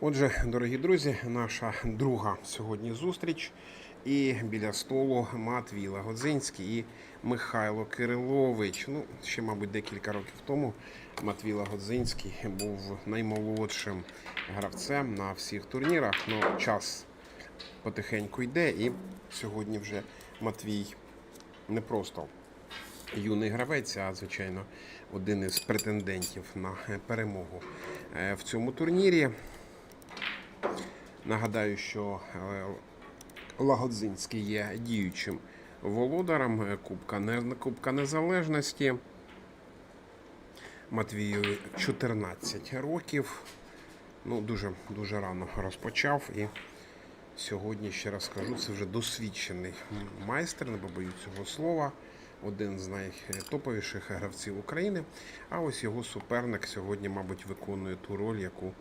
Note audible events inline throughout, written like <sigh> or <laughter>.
Отже, дорогі друзі, наша друга сьогодні зустріч. І біля столу Матвій Лагодзинський і Михайло Кирилович. Ну, ще, мабуть, декілька років тому Матвій Лагодзинський був наймолодшим гравцем на всіх турнірах. Ну, час потихеньку йде, і сьогодні вже Матвій не просто юний гравець, а звичайно один із претендентів на перемогу е, в цьому турнірі. Нагадаю, що е, Лагодзинський є діючим володарем е, Кубка, Кубка Незалежності. Матвію 14 років. Ну, дуже, дуже рано розпочав. І сьогодні, ще раз скажу, це вже досвідчений майстер, не побоюсь цього слова. Один з найтоповіших гравців України. А ось його суперник сьогодні, мабуть, виконує ту роль, яку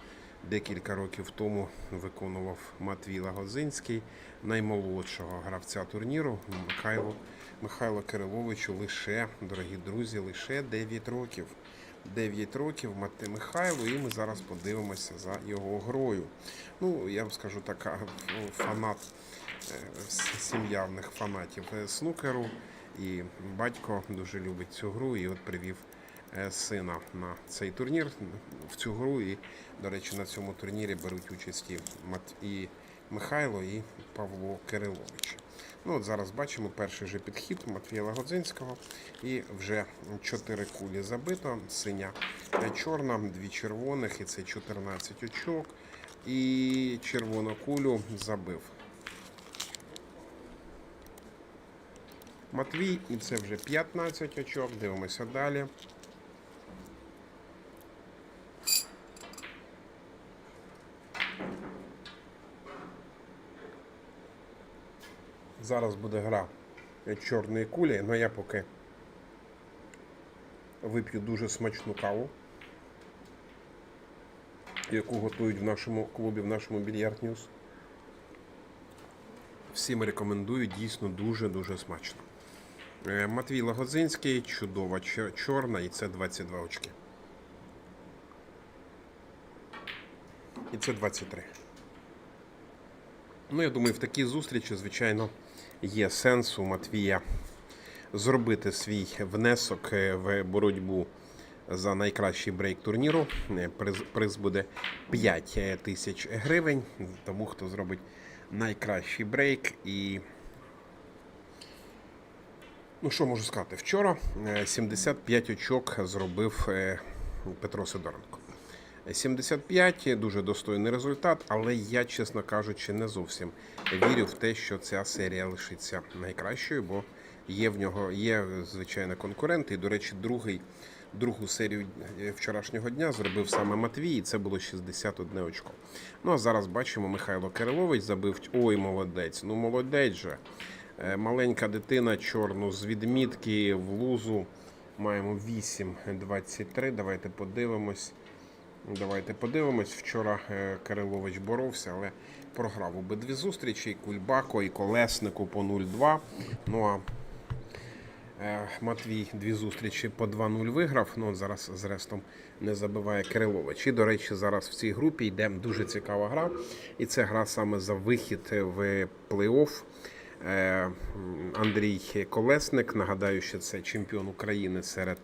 декілька років тому виконував Матвій Лагозинський, наймолодшого гравця турніру Михайло, Михайло Кириловичу лише, дорогі друзі, лише 9 років. 9 років Мати Михайло, і ми зараз подивимося за його грою. Ну, я вам скажу така ну, фанат, е, с- сім'я в них фанатів е, снукеру. І батько дуже любить цю гру і от привів сина на цей турнір в цю гру. І, до речі, на цьому турнірі беруть участь і Михайло, і Павло Кирилович. Ну, от зараз бачимо перший же підхід Матвія Лагодзинського. І вже чотири кулі забито. Синя е, чорна, дві червоних, і це 14 очок. І червону кулю забив. Матвій, і це вже 15 очок. Дивимося далі. Зараз буде гра чорної кулі, але я поки вип'ю дуже смачну каву, яку готують в нашому клубі, в нашому більярд Ньюс. Всім рекомендую, дійсно дуже-дуже смачно. Е, Матвій Лагодзинський, чудова чорна, і це 22 очки. І це 23. Ну, я думаю, в такій зустрічі, звичайно, є сенс у Матвія зробити свій внесок е, в боротьбу за найкращий брейк турніру. Е, Приз, приз буде 5 тисяч гривень. Тому хто зробить найкращий брейк і. Ну, що можу сказати? Вчора е, 75 очок зробив е, Петро Сидоренко. 75 дуже достойний результат, але я, чесно кажучи, не зовсім вірю в те, що ця серія лишиться найкращою, бо є в нього є звичайно конкуренти. І, до речі, другий, другу серію е, вчорашнього дня зробив саме Матвій, і це було 61 очко. Ну а зараз бачимо, Михайло Кирилович забив. Ой, молодець. Ну молодець же. Е, Маленька дитина чорну з відмітки в лузу. Маємо 8-23. Давайте подивимось. Давайте подивимось. Вчора е, Кирилович боровся, але програв обидві зустрічі. І Кульбако, і Колеснику по 0-2. Ну а е, Матвій дві зустрічі по 2-0 виграв. Ну, зараз з рестом не забиває Кирилович. І, до речі, зараз в цій групі йде дуже цікава гра. І це гра саме за вихід в плей-офф. Е, Андрій Колесник, нагадаю, що це чемпіон України серед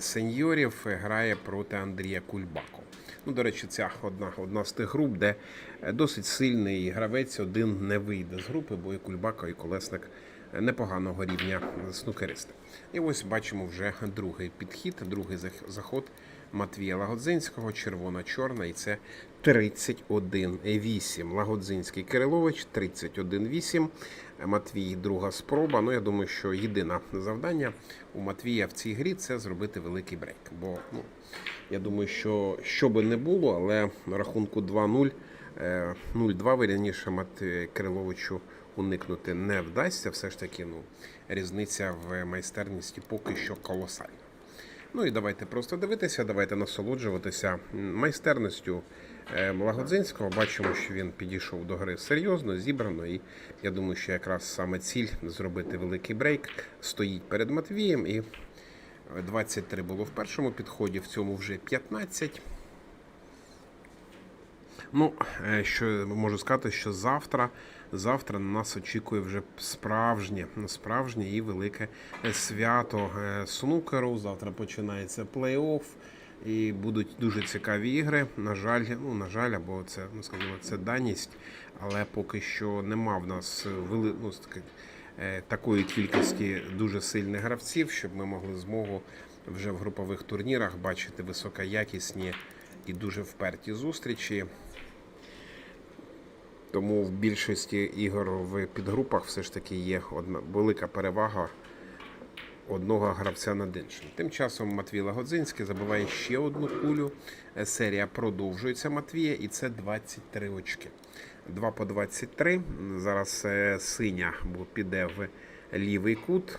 сеньорів, е, грає проти Андрія Кульбако. Ну, до речі, ця одна, одна з тих груп, де е, досить сильний гравець один не вийде з групи, бо і Кульбако, і Колесник е, непоганого рівня снукеристи. І ось бачимо вже другий підхід, другий заход Матвія Лагодзинського, червона-чорна, і це 31-8. Лагодзинський Кирилович 31-8. Матвій друга спроба. Ну, я думаю, що єдине завдання у Матвія в цій грі це зробити великий брейк. Бо ну, я думаю, що що би не було, але на рахунку 2-0, е, 0-2 вірніше Мат Кириловичу уникнути не вдасться. Все ж таки, ну, різниця в майстерності поки що колосальна. Ну і давайте просто дивитися, давайте насолоджуватися майстерністю е, Лагодзинського. Бачимо, що він підійшов до гри серйозно, зібрано. І я думаю, що якраз саме ціль зробити великий брейк стоїть перед Матвієм. І 23 було в першому підході, в цьому вже 15. Ну, е, що можу сказати, що завтра, завтра на нас очікує вже справжнє, справжнє і велике е, свято е, снукеру. Завтра починається плей-офф. І будуть дуже цікаві ігри. На жаль, ну на жаль, або це ну скажімо, це даність, але поки що нема в нас вели, ну, таки, е, такої кількості дуже сильних гравців, щоб ми могли змогу вже в групових турнірах бачити високоякісні і дуже вперті зустрічі. Тому в більшості ігор в підгрупах все ж таки є одна велика перевага одного гравця над іншим. Тим часом Матвій Лагодзинський забиває ще одну кулю. Е, Серія продовжується Матвія, і це 23 очки. 2 по 23. Зараз е, синя піде в лівий кут.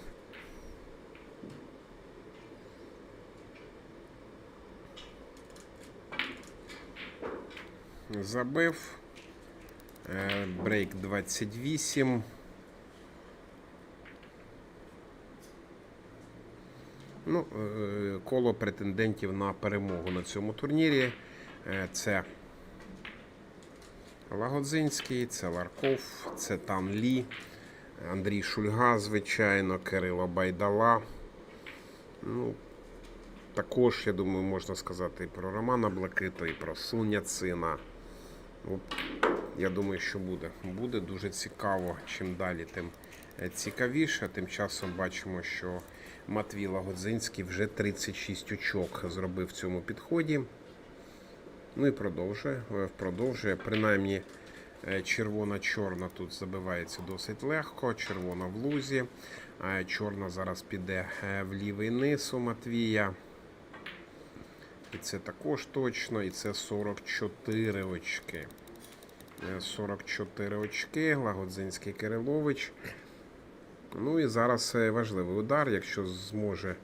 Забив. Е, Брейк 28. Ну, е, коло претендентів на перемогу на цьому турнірі. Е, Це Лагодзинський, це Ларков, це Тан Лі, Андрій Шульга, звичайно, Кирило Байдала. Ну, також, я думаю, можна сказати і про Романа Блакита, і про Суняцина. Ну, я думаю, що буде. Буде дуже цікаво. Чим далі, тим е, цікавіше. Тим часом бачимо, що Матвій Лагодзинський вже 36 очок зробив в цьому підході. Ну і продовжує. е, Продовжує. Принаймні е, червона-чорна тут забивається досить легко. Червона в лузі. Чорна зараз піде е, в лівий низ у Матвія. І це також точно. І це 44 очки. Е, 44 очки. Лагодзинський Кирилович. Ну і зараз важливий удар, якщо зможе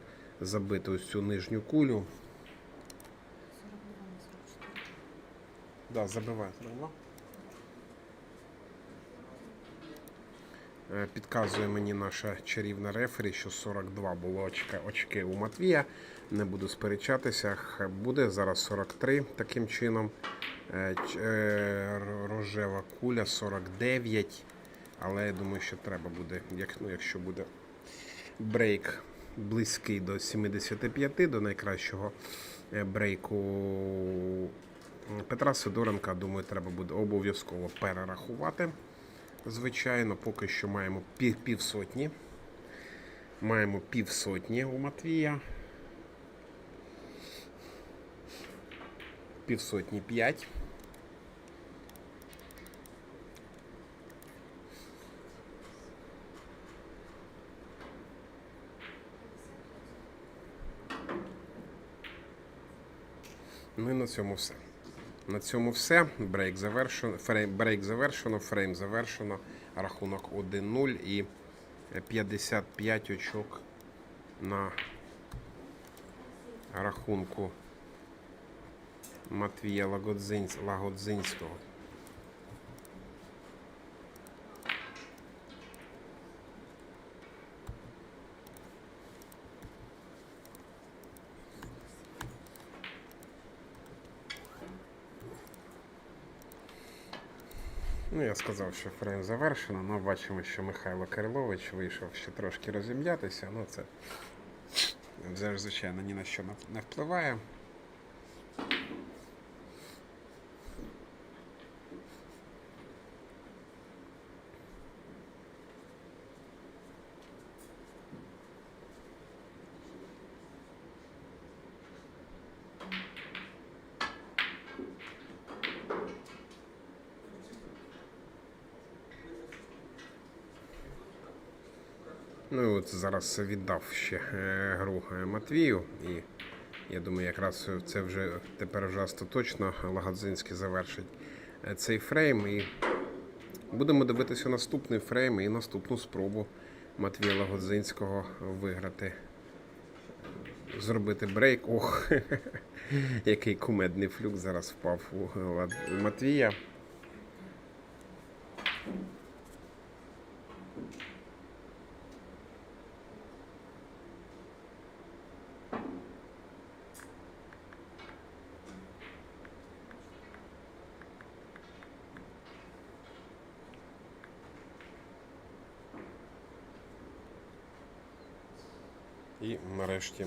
забити ось цю нижню кулю. Да, забиває. Е, Підказує мені наша чарівна рефері, що 42 було очка, очки у Матвія. Не буду сперечатися. Буде зараз 43 таким чином. Е, е, Рожева куля 49. Але я думаю, що треба буде, як, ну, якщо буде брейк близький до 75, до найкращого е, брейку Петра Сидоренка, думаю, треба буде обов'язково перерахувати. Звичайно, поки що маємо пів, півсотні. Маємо півсотні у Матвія. Півсотні 5. Ну і на цьому все. На цьому все. Брейк завершено. Фрейм, брейк завершено, фрейм завершено. Рахунок 1-0 і 55 очок на рахунку Матвія Лагодзинсь- Лагодзинського. Ну, я сказав, що фрейм завершено. але бачимо, що Михайло Кирилович вийшов ще трошки розім'ятися. Ну, це звичайно, ні на що не впливає. Ну і от зараз віддав ще е, гру е, Матвію. І я думаю, якраз це вже тепер вже остаточно Лагодзинський завершить е, цей фрейм. І будемо дивитися наступний фрейм і наступну спробу Матвія Лагодзинського виграти. Зробити брейк. Ох, <laughs> який кумедний флюк зараз впав у Матвія. І нарешті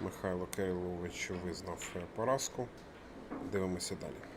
Михайло Кирилович визнав поразку. Дивимося далі.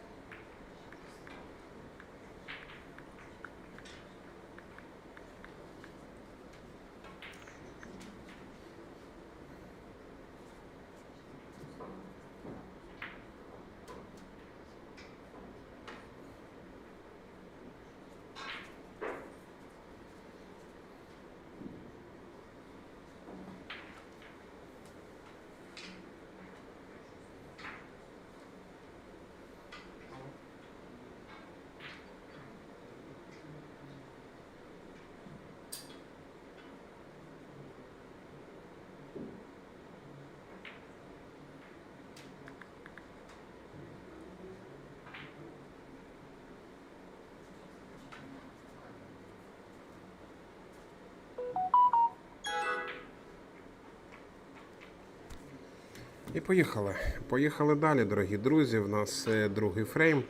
І поїхали. Поїхали далі, дорогі друзі. У нас е, другий фрейм.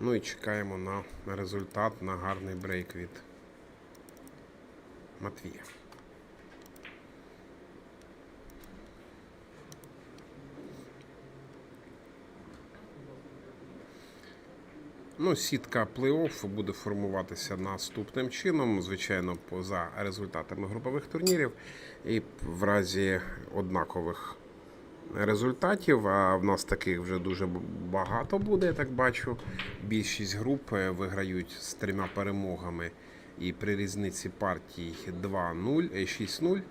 Ну і чекаємо на результат, на гарний брейк від Матвія. Ну, сітка плей-офф буде формуватися наступним чином, звичайно, поза результатами групових турнірів. І в разі однакових результатів, а в нас таких вже дуже багато буде, я так бачу. Більшість груп е, виграють з трьома перемогами. І при різниці партій 2-0, е, 6-0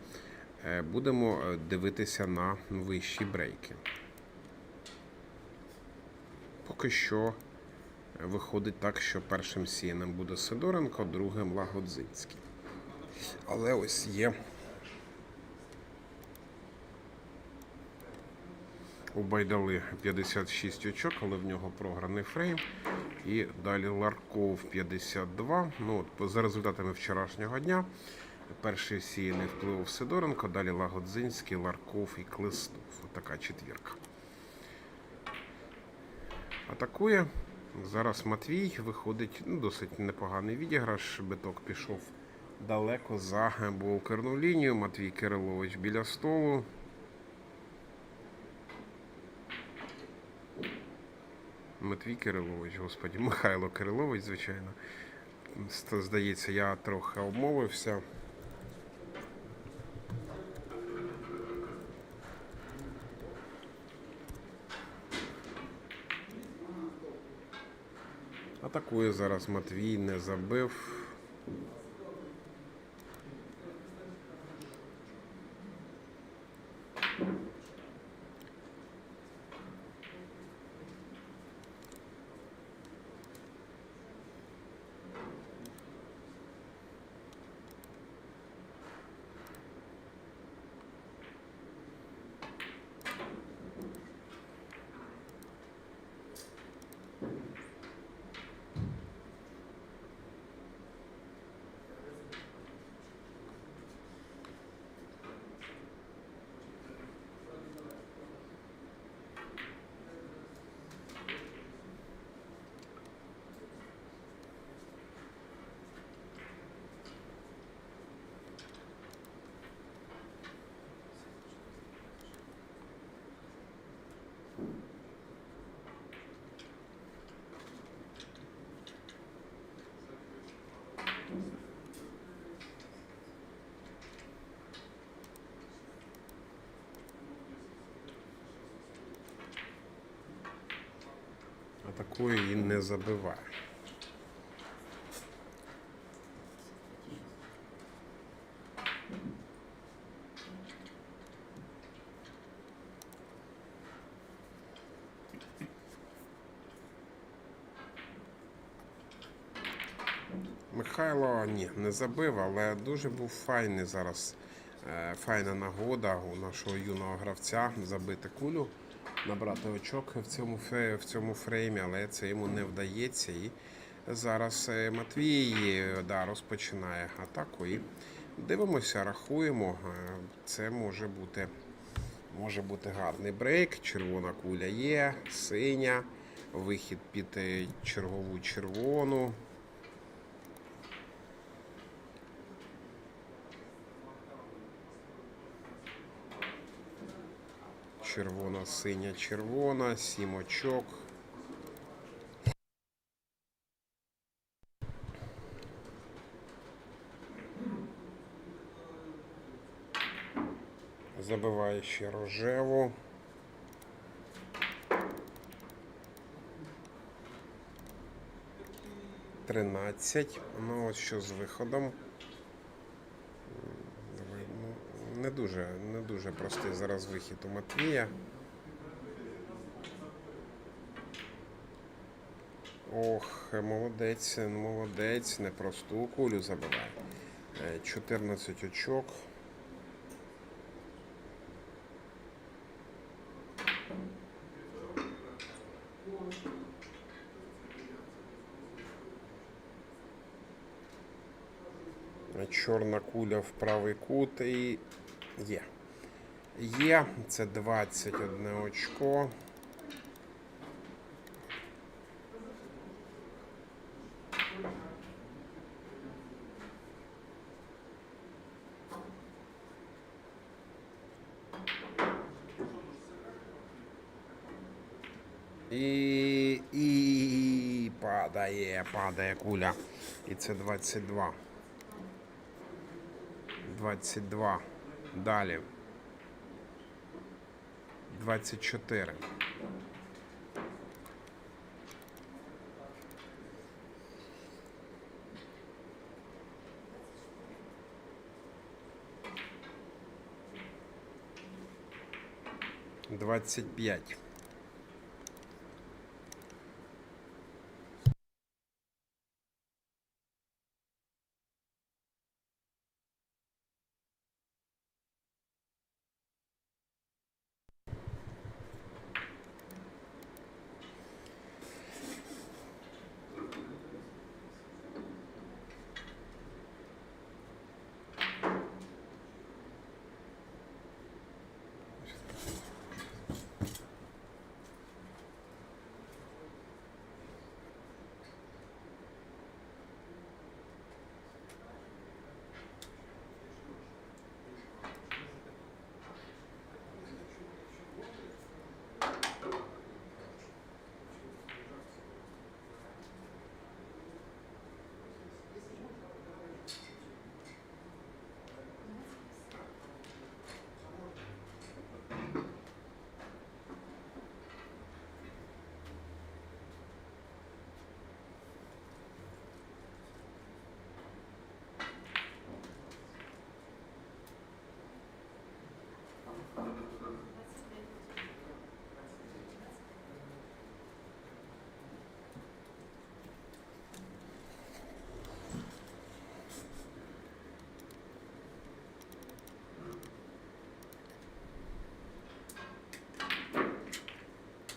е, будемо е, дивитися на вищі брейки. Поки що виходить так, що першим сіяним буде Сидоренко, другим Лагодзинський. Але ось є у Байдали 56 очок, але в нього програний фрейм. І далі Ларков 52. Ну, от, за результатами вчорашнього дня. Перший сіяний вплив Сидоренко, далі Лагодзинський, Ларков і Клистов. Така четвірка. Атакує. Зараз Матвій виходить ну, досить непоганий відіграш. Биток пішов далеко за блокерну лінію. Матвій Кирилович біля столу. Матвій Кирилович, господі, Михайло Кирилович, звичайно. Здається, я трохи обмовився. Атакує зараз Матвій, не забив. Атакує і не забиває. Михайло ні, не забив, але дуже був файний зараз. е, Файна нагода у нашого юного гравця забити кулю, набрати очок в цьому, в цьому фреймі, але це йому не вдається. І зараз е, Матвій е, да, розпочинає атаку. І дивимося, рахуємо. Е, Це може бути, може бути гарний брейк. Червона куля є, синя, вихід під чергову червону. Червона, синя, червона, сім очок. Забиває ще рожеву. Тринадцять. Ну ось що з виходом. Не дуже, не дуже простий зараз вихід у Матвія. Ох, молодець, молодець, непросту кулю забиває. Е, 14 очок. Чорна куля в правий кут і є. Є, це 21 очко. І, і падає, падає куля. І це 22. 22. Далі. 24. Двадцять п'ять.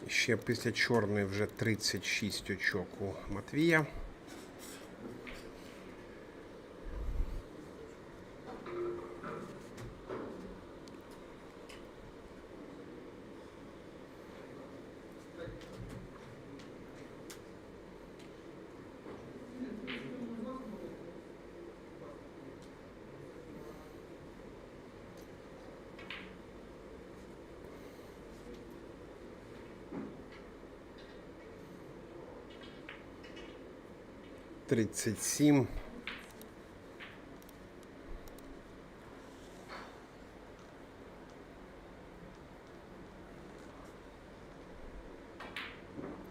Ще після чорної вже 36 очок у Матвія. Тридцять сім.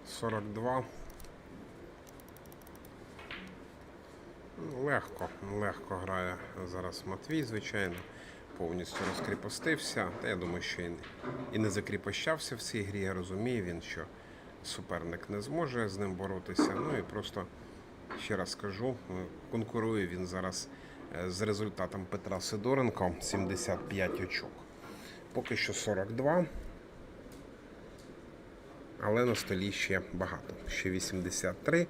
Сорок два. Ну, Легко, легко грає зараз Матвій, звичайно. Повністю розкріпостився. Та я думаю, що і не закріпощався в цій грі. Я розумію він, що суперник не зможе з ним боротися. Ну і просто ще раз скажу, е, конкурує він зараз е, з результатом Петра Сидоренко 75 очок. Поки що 42. Але на столі ще багато. Ще 83.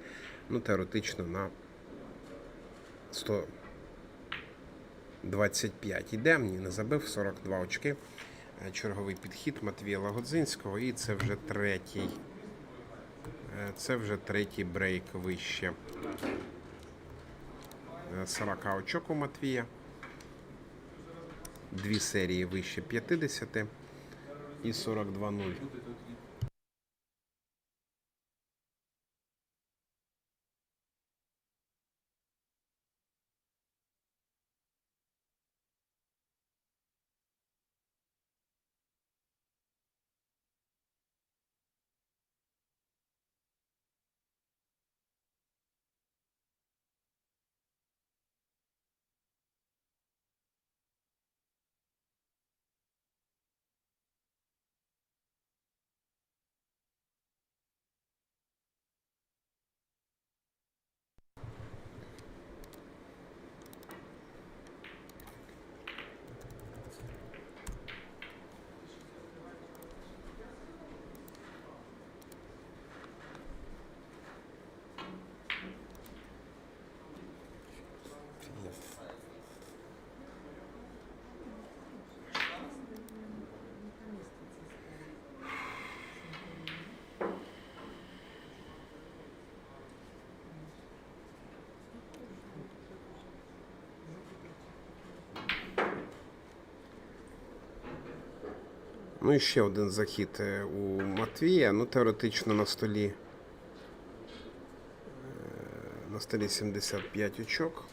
Ну, теоретично на 125 іде. Мені не забив 42 очки. Е, Черговий підхід Матвія Лагодзинського. І це вже третій. Е, Це вже третій брейк вище. Е, 40 очок у Матвія. Дві серії вище 50. і 42-0. Ну і ще один захід е, у Матвія. Ну, теоретично на столі. е, На столі 75 очок.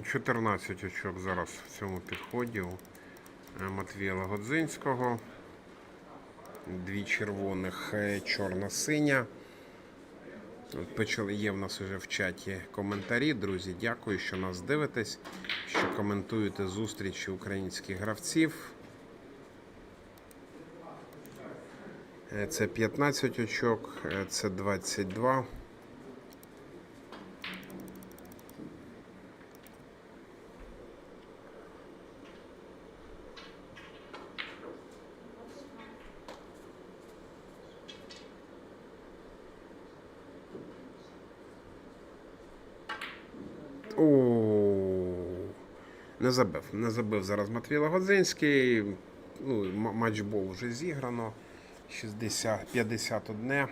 14 очок зараз в цьому підході у е, Матвія Лагодзинського. Дві червоних, е, чорна-синя. Є в нас вже в чаті коментарі. Друзі, дякую, що нас дивитесь, що коментуєте зустрічі українських гравців. Е, Це 15 очок, це 22. О, не забив. Не забив зараз Матвій Лагодзинський. Ну, м- матч був вже зіграно. 60, 51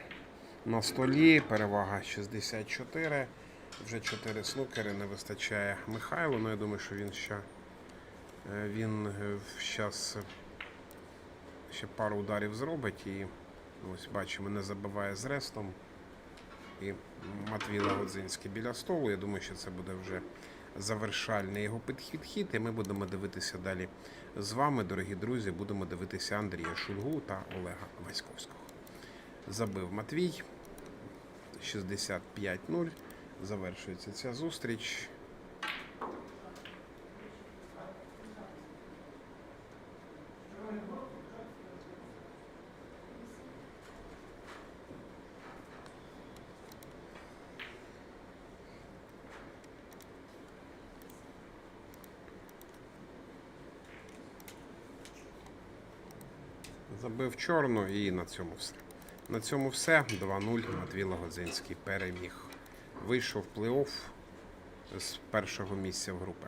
на столі, перевага 64. Вже 4 снукери не вистачає Михайлу. Ну, я думаю, що він ще е, він зараз ще пару ударів зробить і ось бачимо, не забиває з рестом і Матвій Лагодзинський біля столу. Я думаю, що це буде вже завершальний його підхід. І ми будемо дивитися далі з вами, дорогі друзі. Будемо дивитися Андрія Шульгу та Олега Васьковського. Забив Матвій. 65-0. Завершується ця зустріч. Забив чорну і на цьому все. На цьому все. 2-0. Матвій Лагодзинський переміг. Вийшов плей-офф з першого місця в групи.